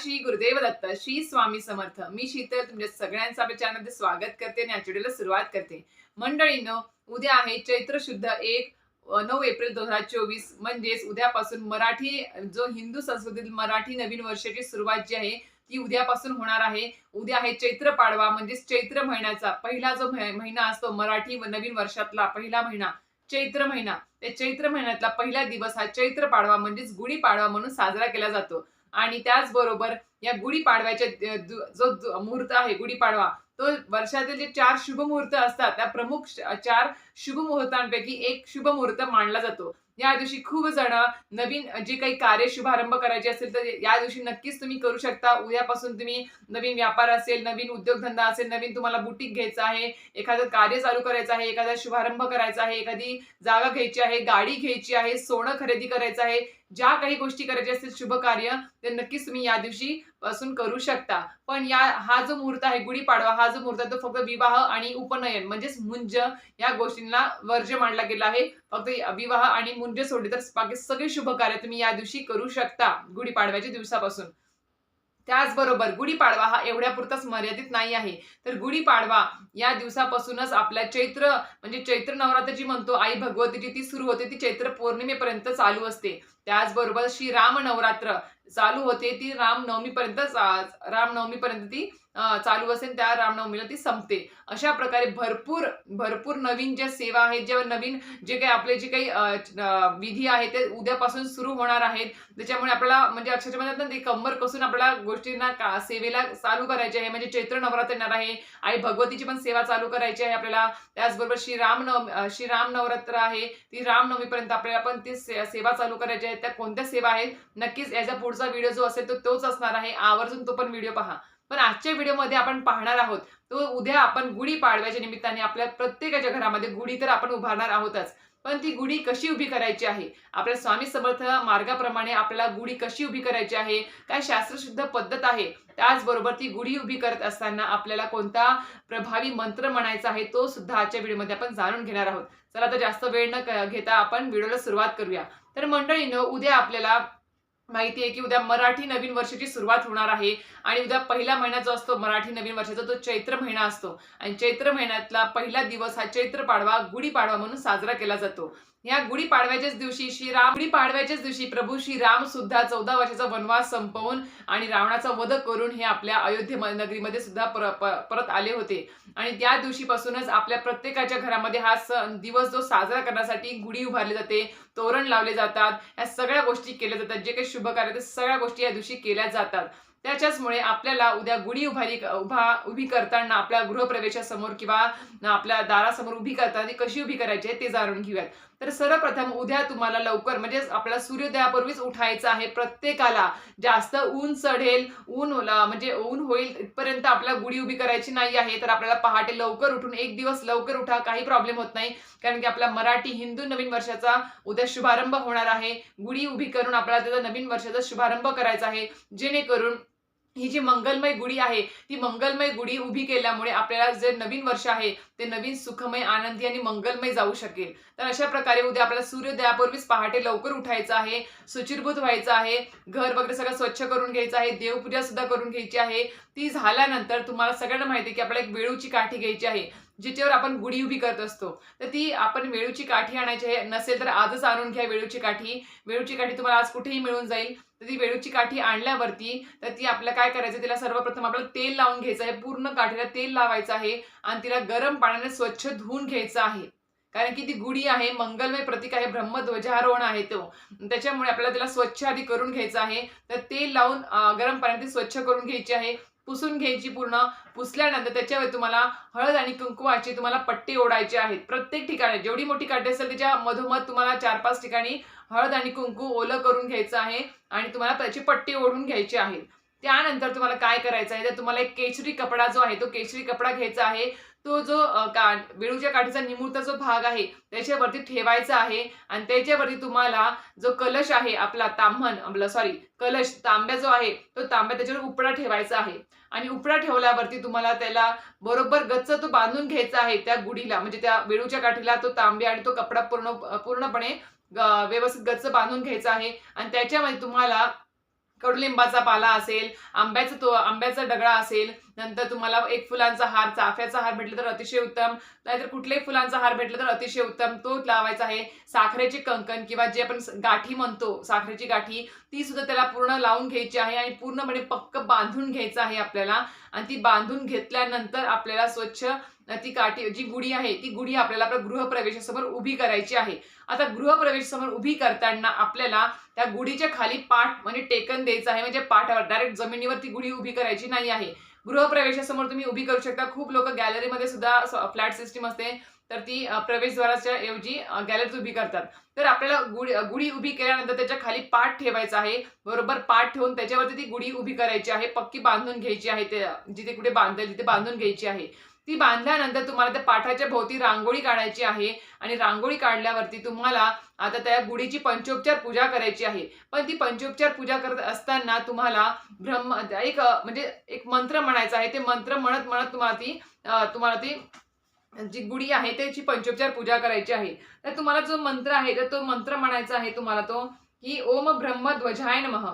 श्री गुरुदेव दत्त श्री स्वामी समर्थ. मी शीतल तुमच्या सगळ्यांचं आपल्या चॅनलमध्ये स्वागत करते आणि आठवड्याला सुरुवात करते. मंडळीनं उद्या आहे चैत्र शुद्ध एक नऊ एप्रिल दोन हजार चोवीस. म्हणजेच उद्यापासून मराठी जो हिंदू संस्कृतीतील मराठी नवीन वर्षाची सुरुवात जी आहे ती उद्यापासून होणार आहे. उद्या आहे चैत्र पाडवा म्हणजेच चैत्र महिन्याचा पहिला जो महिना असतो मराठी व नवीन वर्षातला पहिला महिना चैत्र महिना. त्या चैत्र महिन्यातला पहिला दिवस हा चैत्र पाडवा म्हणजेच गुढी पाडवा म्हणून साजरा केला जातो. आणि त्याचबरोबर या गुढीपाडव्याच्या जो मुहूर्त आहे गुढीपाडवा तो वर्षातील जे चार शुभ मुहूर्त असतात त्या प्रमुख चार शुभ मुहूर्तांपैकी एक शुभ मुहूर्त मानला जातो. या दिवशी खूप जण नवीन जे काही कार्य शुभारंभ करायचे असेल तर या दिवशी नक्कीच तुम्ही करू शकता. उद्यापासून तुम्ही नवीन व्यापार असेल नवीन उद्योगधंदा असेल नवीन तुम्हाला बुटीक घ्यायचं आहे एखादं कार्य चालू करायचं आहे एखादा शुभारंभ करायचा आहे एखादी जागा घ्यायची आहे गाडी घ्यायची आहे सोनं खरेदी करायचं आहे ज्या काही गोष्टी करायच्या असतील शुभ कार्य ते नक्कीच तुम्ही या दिवशी पासून करू शकता. पण या हा जो मुहूर्त आहे गुढीपाडवा हा जो मुहूर्त आहे तो फक्त विवाह आणि उपनयन म्हणजेच मुंज या गोष्टींना वर्ज मानला गेला आहे. फक्त विवाह आणि मुंज सोडले तर बाकी सगळे शुभ कार्य तुम्ही या दिवशी करू शकता गुढीपाडव्याच्या दिवसापासून. त्याचबरोबर गुढीपाडवा हा एवढ्यापुरताच मर्यादित नाही आहे. तर गुढीपाडवा या दिवसापासूनच आपल्या चैत्र म्हणजे चैत्र नवरात्र जी म्हणतो आई भगवतीची ती सुरू होते ती चैत्र पौर्णिमेपर्यंत चालू असते. त्याचबरोबर श्री राम नवरात्र चालू होते. ती रामनवमीपर्यंत रामनवमीपर्यंत ती चालू असेल. त्या रामनवमीला ती संपते. अशा प्रकारे भरपूर भरपूर नवीन ज्या सेवा आहेत ज्या नवीन जे काही आपले जे काही विधी आहेत ते उद्यापासून सुरू होणार आहेत. त्याच्यामुळे आपल्याला म्हणजे अक्षरशः म्हणतात ना ते कंबर कसून आपल्याला गोष्टींना का सेवेला चालू करायचे आहे. म्हणजे चैत्र नवरात्र येणार आहे. आई भगवतीची पण सेवा चालू करायची आहे आपल्याला. त्याचबरोबर श्री राम श्री राम नवरात्र आहे. ती रामनवमीपर्यंत आपल्याला पण ती सेवा चालू करायची आहे. त्या कोणत्या सेवा आहेत नक्कीच याचा पुढचा व्हिडिओ जो असेल तो तोच असणार आहे आवर्जून तो पण व्हिडिओ पहा. पण आजच्या व्हिडिओमध्ये आपण पाहणार आहोत तो उद्या आपण गुढी पाडव्याच्या निमित्ताने आपल्या प्रत्येकाच्या घरामध्ये गुढी तर आपण उभारणार आहोतच. पण ती गुढी कशी उभी करायची आहे? आपल्या स्वामी समर्थ मार्गाप्रमाणे आपल्याला गुढी कशी उभी करायची आहे? काय शास्त्रशुद्ध पद्धत आहे? त्याचबरोबर ती गुढी उभी करत असताना आपल्याला कोणता प्रभावी मंत्र म्हणायचा आहे तो सुद्धा आजच्या व्हिडिओमध्ये आपण जाणून घेणार आहोत. चला तर जास्त वेळ न घेता आपण व्हिडिओला सुरुवात करूया. तर मंडळीनं उद्या आपल्याला माहिती आहे की उद्या मराठी नवीन वर्षाची सुरुवात होणार आहे आणि उद्या पहिला महिना जो असतो मराठी नवीन वर्षाचा तो चैत्र महिना असतो. आणि चैत्र महिन्यातला पहिला दिवस हा चैत्र पाडवा गुढीपाडवा म्हणून साजरा केला जातो. या गुढीपाडव्याच्याच दिवशी श्रीराम गुढीपाडव्याच्याच दिवशी प्रभू श्रीराम सुद्धा चौदा वर्षाचा वनवास संपवून आणि रावणाचा वध करून हे आपल्या अयोध्ये नगरीमध्ये सुद्धा पर- पर, परत आले होते. आणि त्या दिवशीपासूनच आपल्या प्रत्येकाच्या घरामध्ये हा सण दिवस जो साजरा करण्यासाठी गुढी उभारली जाते. तोरण लावले जातात या सगळ्या गोष्टी केल्या जातात जे काही शुभ कार्य ते सगळ्या गोष्टी या दिवशी केल्या जातात. त्याच्याचमुळे आपल्याला उद्या गुढी उभारी उभा उभी करताना आपल्या गृहप्रवेशासमोर किंवा आपल्या दारासमोर उभी करताना कशी उभी करायची आहे ते जाणून घेऊयात. तर सर्वप्रथम उद्या तुम्हाला लवकर म्हणजे आपल्याला सूर्योदयापूर्वीच उठायचं आहे प्रत्येकाला. जास्त ऊन चढेल ऊन म्हणजे ऊन होईल इथपर्यंत आपल्याला गुढी उभी करायची नाही आहे तर आपल्याला पहाटे लवकर उठून एक दिवस लवकर उठा काही प्रॉब्लेम होत नाही. कारण की आपला मराठी हिंदू नवीन वर्षाचा उद्या शुभारंभ होणार आहे. गुढी उभी करून आपल्याला त्याचा नवीन वर्षाचा शुभारंभ करायचा आहे. जेणेकरून ही जी मंगलमय गुढी आहे ती मंगलमय गुढी उभी केल्यामुळे आपल्याला जे नवीन वर्ष आहे ते नवीन सुखमय आनंदी आणि मंगलमय जाऊ शकेल. तर अशा प्रकारे उद्या आपल्याला सूर्योदयापूर्वीच पहाटे लवकर उठायचं आहे सुचिरभूत व्हायचं आहे घर वगैरे सगळं स्वच्छ करून घ्यायचं आहे देवपूजा सुद्धा करून घ्यायची आहे. ती झाल्यानंतर तुम्हाला सगळ्यांना माहिती आहे की आपल्याला एक वेळूची काठी घ्यायची आहे जिच्यावर आपण गुढी उभी करत असतो. तर ती आपण वेळूची काठी आणायची आहे नसेल तर आजच आणून घ्या वेळूची काठी. वेळूची काठी तुम्हाला आज कुठेही मिळून जाईल. तर ती वेळूची काठी आणल्यावरती तर ती आपल्याला काय करायचं तिला सर्वप्रथम आपल्याला तेल लावून घ्यायचं आहे. पूर्ण काठीला तेल लावायचं आहे आणि तिला गरम पाण्याने स्वच्छ धुवून घ्यायचं आहे. कारण की ती गुढी आहे मंगलमय प्रतीक आहे ब्रह्मध्वजारोहण आहे तो. त्याच्यामुळे आपल्याला तिला स्वच्छ आधी करून घ्यायचं आहे. तर तेल लावून गरम पाण्याने ती स्वच्छ करून घ्यायची आहे. पुसून घ्यायची पूर्ण पुसल्यानंतर त्याच्यावर तुम्हाला हळद आणि कुंकुमाची तुम्हाला पट्टी ओढायची आहेत. प्रत्येक ठिकाणी जेवढी मोठी काठी असेल त्याच्या मधोमध तुम्हाला चार पाच ठिकाणी हळद आणि कुंकू ओलं करून घ्यायचं आहे आणि तुम्हाला त्याची पट्टी ओढून घ्यायची आहे त्यानंतर तुम्हाला काय करायचं आहे? तर तुम्हाला एक केशरी कपडा जो आहे तो केशरी कपडा घ्यायचा आहे. तो जो का वेळूच्या काठीचा निमुळता जो भाग आहे त्याच्यावरती ठेवायचा आहे आणि त्याच्यावरती तुम्हाला जो कलश आहे आपला ताम्हण आपला सॉरी कलश तांब्या जो आहे तो तांब्या त्याच्यावर उपडा ठेवायचा आहे. आणि उपडा ठेवल्यावरती तुम्हाला त्याला बरोबर गच्च तो बांधून घ्यायचा आहे त्या गुढीला म्हणजे त्या वेळूच्या काठीला तो तांब्या आणि तो कपडा पूर्ण पूर्णपणे व्यवस्थित गच्च बांधून घ्यायचा आहे. आणि त्याच्यामध्ये तुम्हाला कडुलिंबाचा पाला असेल आंब्याचा तो आंब्याचा डगळा असेल नंतर तुम्हाला एक फुलांचा हार चाफ्याचा हार भेटला तर अतिशय उत्तम. नाहीतर कुठल्याही फुलांचा हार भेटला तर अतिशय उत्तम. तो लावायचा आहे साखरेचे कंकण किंवा जे आपण गाठी म्हणतो साखरेची गाठी ती सुद्धा त्याला पूर्ण लावून घ्यायची आहे आणि पूर्णपणे पक्क बांधून घ्यायचं आहे आपल्याला. आणि ती बांधून घेतल्यानंतर आपल्याला स्वच्छ ती काठी जी गुढी आहे ती गुढी आपल्याला आपल्या गृहप्रवेशासमोर उभी करायची आहे. आता गृहप्रवेशासमोर उभी करताना आपल्याला त्या गुढीच्या खाली पाठ म्हणजे टेकन द्यायचं आहे म्हणजे पाठावर डायरेक्ट जमिनीवर ती गुढी उभी करायची नाही आहे. गृहप्रवेशासमोर तुम्ही उभी करू शकता. खूप लोक गॅलरीमध्ये सुद्धा फ्लॅट सिस्टीम असते. तर ती प्रवेशद्वाराच्या ऐवजी अ, गॅलरीत उभी करतात. तर आपल्याला गुढी गुढी उभी केल्यानंतर त्याच्याखाली पाठ ठेवायचा आहे. बरोबर पाठ ठेवून त्याच्यावरती ती गुढी उभी करायची आहे. पक्की बांधून घ्यायची आहे ते जिथे कुठे बांधेल तिथे बांधून घ्यायची आहे. ती बांधल्यानंतर तुम्हाला त्या पाठाच्या भोवती रांगोळी काढायची आहे आणि रांगोळी काढल्यावरती तुम्हाला आता त्या गुढीची पंचोपचार पूजा करायची आहे. पण ती पंचोपचार पूजा करत असताना तुम्हाला ब्रह्म एक म्हणजे एक मंत्र म्हणायचा आहे. ते मंत्र म्हणत म्हणत तुम्हाला ती तुम्हाला ती जी गुढी आहे त्याची पंचोपचार पूजा करायची आहे. तर तुम्हाला जो मंत्र आहे तर तो मंत्र म्हणायचा आहे तुम्हाला तो की ओम ब्रह्म ध्वजाय नमः.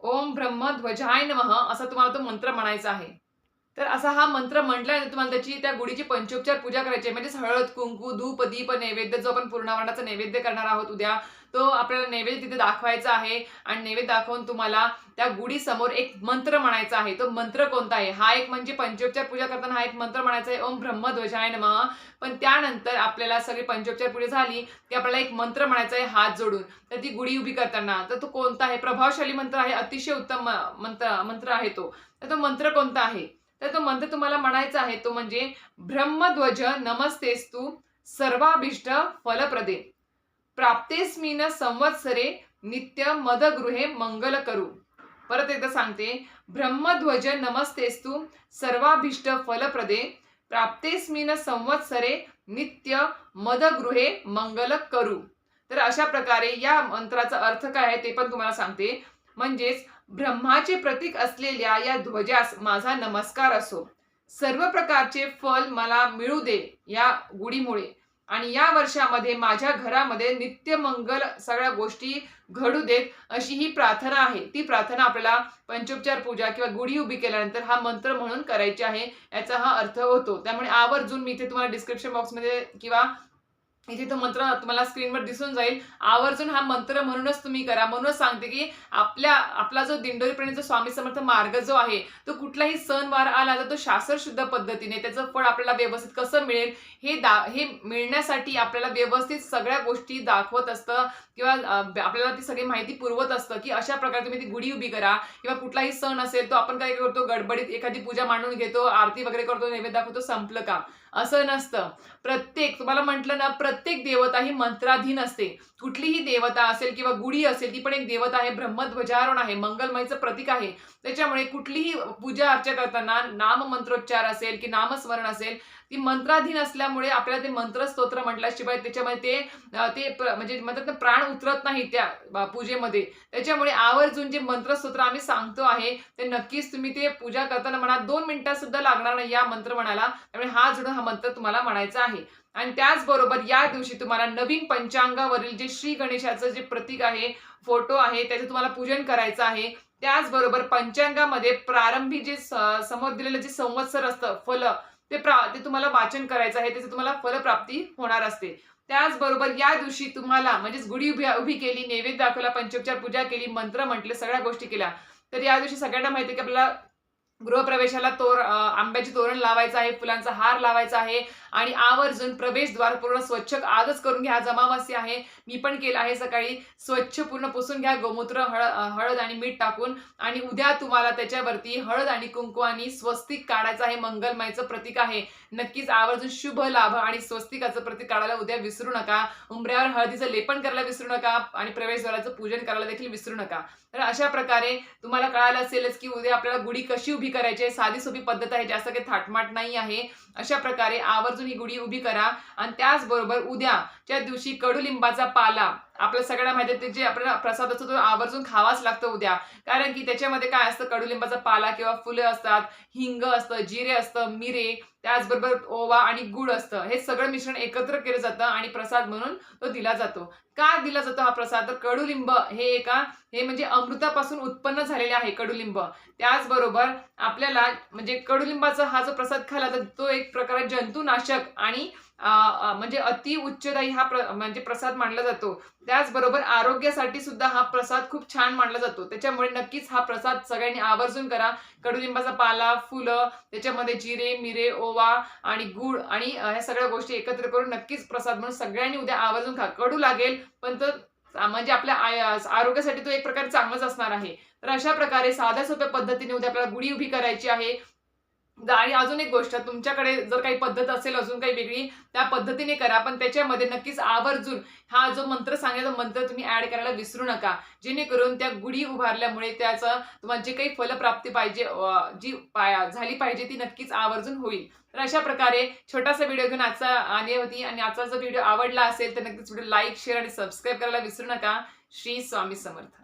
ओम ब्रह्म ध्वजाय नमः असा तुम्हाला तो मंत्र म्हणायचा आहे. तर असा हा मंत्र म्हटल्यानंतर तुम्हाला त्याची त्या गुढीची पंचोपचार पूजा करायची आहे. म्हणजेच हळद कुंकू धूप दीप नैवेद्य जो आपण पूर्णावरणाचा नैवेद्य करणार आहोत उद्या तो आपल्याला नैवेद्य तिथे दाखवायचा आहे. आणि नैवेद्य दाखवून तुम्हाला त्या गुढी समोर एक मंत्र म्हणायचा आहे. तो मंत्र कोणता आहे? हा एक म्हणजे पंचोपचार पूजा करताना हा एक मंत्र म्हणायचा आहे. ओम ब्रह्मध्वजाय नम. नमः पण त्यानंतर आपल्याला सगळी पंचोपचार पूजा झाली की आपल्याला एक मंत्र म्हणायचा आहे हात जोडून. तर ती गुढी उभी करताना तर तो कोणता आहे? प्रभावशाली मंत्र आहे अतिशय उत्तम मंत्र मंत्र आहे तो. तर तो मंत्र कोणता आहे? तर तो मंत्र तुम्हाला म्हणायचा आहे तो म्हणजे ब्रह्मध्वज नमस्तेस्तु सर्वाभिष्ट फलप्रदे. प्राप्तेस्मिन संवत्सरे नित्य मदगृहे मंगल करू. परत एकदा सांगते ब्रह्मध्वज नमस्तेस्तु सर्वाभिष्ट फलप्रदे. प्राप्तेस्मिन संवत्सरे नित्य मदगृहे मंगल करू. तर अशा प्रकारे या मंत्राचा अर्थ काय आहे ते पण तुम्हाला सांगते. म्हणजेच ब्रह्माचे प्रतीक असलेल्या या ध्वजास माझा नमस्कार असो. सर्व प्रकारचे फल मला मिळू दे या गुढीमुळे. आणि या वर्षामध्ये माझ्या घरामध्ये नित्य मंगल सगळ्या गोष्टी घडू देत अशी ही प्रार्थना आहे. ती प्रार्थना आपल्याला पंचोपचार पूजा किंवा गुढी उभी केल्यानंतर हा मंत्र म्हणून करायची आहे याचा हा अर्थ होतो. त्यामुळे आवर्जून मी इथे तुम्हाला डिस्क्रिप्शन बॉक्समध्ये किंवा इथे तो मंत्र तुम्हाला स्क्रीनवर दिसून जाईल. आवर्जून हा मंत्र म्हणूनच तुम्ही करा. म्हणूनच सांगते की आपल्या आपला जो दिंडोरीपर्यंत स्वामी समर्थ मार्ग जो आहे तो कुठलाही सण वार आला तर तो शास्त्रशुद्ध पद्धतीने त्याचं फळ आपल्याला व्यवस्थित कसं मिळेल हे दा हे मिळण्यासाठी आपल्याला व्यवस्थित सगळ्या गोष्टी दाखवत असतं किंवा आपल्याला ती सगळी माहिती पुरवत असतं की अशा प्रकारे तुम्ही ती गुढी उभी करा किंवा कुठलाही सण असेल तो आपण काय करतो गडबडीत एखादी पूजा मांडून घेतो आरती वगैरे करतो नैवेद्य दाखवतो संपलं का असं नसतं. प्रत्येक तुम्हाला म्हटलं ना प्रत्येक देवता ही मंत्राधीन असते. कुठलीही देवता असेल किंवा गुढी असेल ती पण एक देवता आहे ब्रह्मध्वजारोहण आहे मंगलमयचं प्रतीक आहे. त्याच्यामुळे कुठलीही पूजा अर्चा करताना नाम मंत्रोच्चार असेल की नामस्मरण असेल ती मंत्राधीन असल्यामुळे आपल्याला ते मंत्र स्तोत्र म्हटल्याशिवाय त्याच्यामध्ये ते ते म्हणजे म्हणतात ना प्राण उतरत नाही त्या पूजेमध्ये. त्याच्यामुळे आवर्जून जे मंत्रस्तोत्र आम्ही सांगतो आहे ते नक्कीच तुम्ही ते पूजा करताना म्हणा दोन मिनिटात सुद्धा लागणार नाही या मंत्र म्हणाला त्यामुळे हा जुडून हा मंत्र तुम्हाला म्हणायचा आहे. आणि त्याचबरोबर या दिवशी तुम्हाला नवीन पंचांगावरील जे श्री गणेशाचं जे प्रतीक आहे फोटो आहे त्याचं तुम्हाला पूजन करायचं आहे. त्याचबरोबर पंचांगामध्ये प्रारंभी जे समोर दिलेलं जे संवत्सर असतं फल ते प्रा ते तुम्हाला वाचन करायचं आहे त्याचं तुम्हाला फलप्राप्ती होणार असते. त्याचबरोबर या दिवशी तुम्हाला म्हणजेच गुढी उभी उभी केली नैवेद्य दाखवला पंचोपचार पूजा केली मंत्र म्हटले सगळ्या गोष्टी केल्या. तर या दिवशी सगळ्यांना माहिती की आपल्याला गृहप्रवेशाला तोर आंब्याचे तोरण लावायचं आहे फुलांचा हार लावायचा आहे आणि आवर्जून प्रवेशद्वार पूर्ण स्वच्छ आजच करून घ्या जमावासी आहे मी पण केलं आहे सकाळी. स्वच्छ पूर्ण पुसून घ्या गोमूत्र हळद हळद आणि मीठ टाकून आणि उद्या तुम्हाला त्याच्यावरती हळद आणि कुंकू आणि स्वस्तिक काढायचं आहे मंगलमयचं प्रतीक आहे. नक्कीच आवर्जून शुभ लाभ आणि स्वस्तिकाचं प्रतीक काढायला उद्या विसरू नका. उंबऱ्यावर हळदीचं लेपन करायला विसरू नका आणि प्रवेशद्वाराचं पूजन करायला देखील विसरू नका. तर अशा प्रकारे तुम्हाला कळालं असेलच की उद्या आपल्याला गुढी कशी उभी करायची आहे? साधी सोपी पद्धत आहे जास्त काही थाटमाट नाही आहे. अशा प्रकारे आवर्जून ही गुढी उभी करा. आणि त्याचबरोबर उद्याच्या दिवशी कडुलिंबाचा पाला आपल्या सगळ्यांना माहिती आहे ते जे आपल्याला प्रसाद असतो तो आवर्जून खावाच लागतो उद्या. कारण की त्याच्यामध्ये काय असतं कडुलिंबाचा पाला किंवा फुलं असतात हिंग असतं जिरे असतं मिरे त्याचबरोबर ओवा आणि गुळ असतं. हे सगळं मिश्रण एकत्र केलं जातं आणि प्रसाद म्हणून तो दिला जातो. का दिला जातो हा प्रसाद? तर कडुलिंब हे एका हे म्हणजे अमृतापासून उत्पन्न झालेले आहे कडुलिंब. त्याचबरोबर आपल्याला म्हणजे कडुलिंबाचा हा जो प्रसाद खाला तर तो एक प्रकारे जंतुनाशक आणि म्हणजे अति उच्चदायी हा प्र, म्हणजे प्रसाद मानला जातो. त्याचबरोबर आरोग्यासाठी सुद्धा हा प्रसाद खूप छान मानला जातो. त्याच्यामुळे नक्कीच हा प्रसाद सगळ्यांनी आवर्जून करा. कडुलिंबाचा पाला फुलं त्याच्यामध्ये जिरे मिरे ओवा आणि गुळ आणि ह्या सगळ्या गोष्टी एकत्र करून नक्कीच प्रसाद म्हणून सगळ्यांनी उद्या आवर्जून खा. कडू लागेल पण तर म्हणजे आपल्या आरोग्यासाठी तो एक प्रकारे चांगलाच असणार आहे. तर अशा प्रकारे साध्या सोप्या पद्धतीने उद्या आपल्याला गुढी उभी करायची आहे. आणि अजून एक गोष्ट तुमच्याकडे जर काही पद्धत असेल अजून काही वेगळी त्या पद्धतीने करा पण त्याच्यामध्ये नक्कीच आवर्जून हा जो मंत्र सांगितला मंत्र तुम्ही ऍड करायला विसरू नका. जेणेकरून त्या गुढी उभारल्यामुळे त्याचं तुम्हाला जे काही फलप्राप्ती पाहिजे जी पाया झाली पाहिजे ती नक्कीच आवर्जून होईल. तर अशा प्रकारे छोटासा व्हिडिओ घेऊन आजचा आली होती आणि आजचा जर व्हिडिओ आवडला असेल तर नक्कीच व्हिडिओ लाईक शेअर आणि सबस्क्राईब करायला विसरू नका. श्री स्वामी समर्थ.